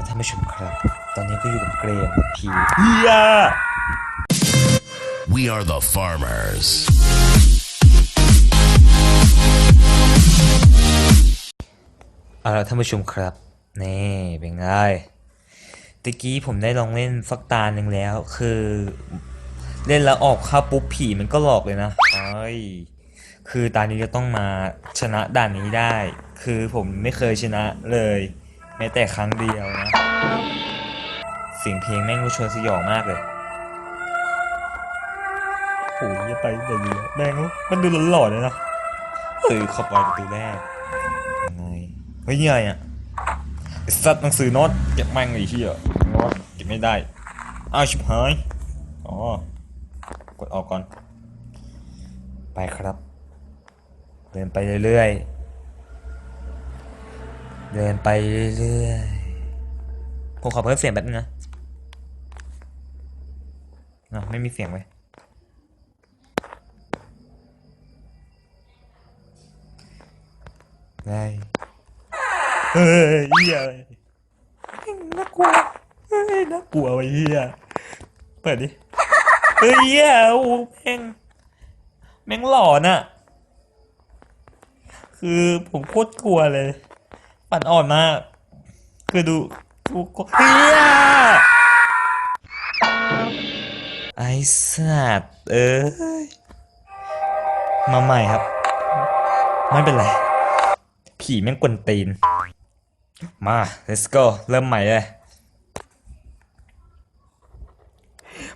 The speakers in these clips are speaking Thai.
ละท่านผู้ชมครับ ตอนนี้ก็อยู่กับเกรมกับพีเฮีย We are the farmers. เอาละท่านผู้ชมครับ นี่เป็นไงตะกี้ผมได้ลองเล่นสักตาหนึ่งแล้ว คือ เล่นแล้วออกเข้าปุ๊บผีมันก็หลอกเลยนะเอ้ยคือตานี้จะต้องมาชนะด่านนี้ได้ คือผมไม่เคยชนะเลย แม้แต่ครั้งเดียวนะ เสียงเพลงแม่งก็ชวนสยองมากเลยโอ้ยไปแบบนี้แม่งมันดูหลอนๆเลยนะเฮ้ยข้าไปประตูแรกยังไงเฮ้ยยังไงอะสัตว์หนังสือโน้ตเก็บแม่งไอ้เหี้ยโน้ตเก็บไม่ได้อ้าวชิบหายอ๋อกดออกก่อน ไปครับ เดินไปเรื่อยๆ เดินไปเรื่อยๆผมขอเพิ่มเสียงแป๊บนึงนะอะไม่มีเสียงไว้ยได้เฮ้ยเฮียน่ากลัวเฮ้ยน่ากลัวไอ้เฮียเปิดดิเฮ้ยเฮียโอ้แม่งแม่งหลอนอะคือผมโคตรกลัวเลย ปั่นอ่อนมาก คือดูดูก็เฮียไอ้สัตว์เอ้ย มาใหม่ครับ ไม่เป็นไร ผีแม่งกวนตีน มา let's go เริ่มใหม่เลย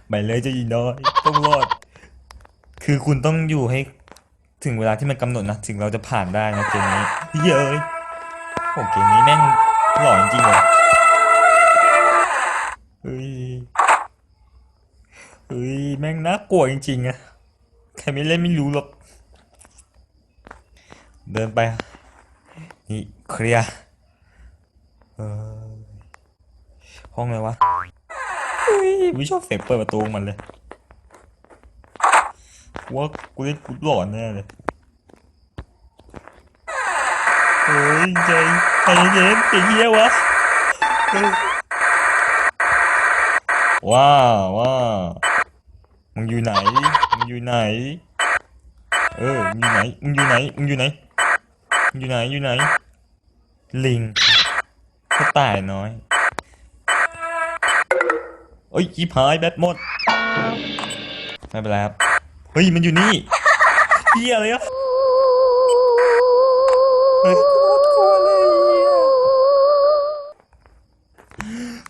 ใหม่เลยเจะยินน้อย ต้องรอด คือคุณต้องอยู่ให้ถึงเวลาที่มันกำหนดนะ ถึงเราจะผ่านได้นะเกมนี้เย้ย โอเกมนี้แม่งหล่อจริงเลยเฮ้ยเฮ้ยแม่งน่ากลัวจริงๆอะใครไม่เล่นไม่รู้หรอก เดินไป นี่เคลียร์ห้องอะไรวะเฮ้ยไม่ชอบเสียงเปิดประตูมันเลยว่ากูเล่นกูหลอนแน่เลย เฮ้ยใจใจเย็นใจเย็นวะเฮ้ยว้าวว้าวมึงอยู่ไหน มึงอยู่ไหน เออ มึงอยู่ไหน มึงอยู่ไหน มึงอยู่ไหน มึงอยู่ไหน อยู่ไหน ลิงกระต่ายน้อยเอ้ยจีพายแบตหมด ไม่เป็นไรครับ เฮ้ย มันอยู่นี่เฮียอะไรอะ เฮ้ยโคตรกลัวเลยเฮีย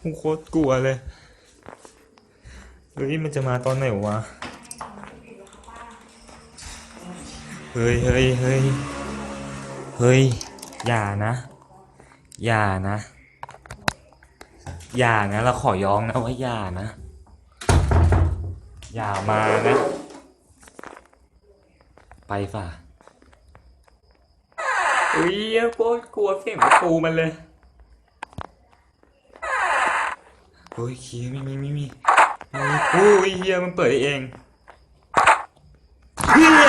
กูโคตรกลัวเลยเฮ้ยมันจะมาตอนไหนวะ เฮ้ยเฮ้ยเฮ้ยเฮ้ย อย่านะ อย่านะ อย่านะ เราขอย้องนะว่าอย่านะ อย่ามานะ ไปฝ่า อุ้ยโคตรกลัวเสียงประตูมันเลยโอ้ยเคียม่มีไม่มีไม่มีโอ้ยเฮียมันเปิดเองเฮีย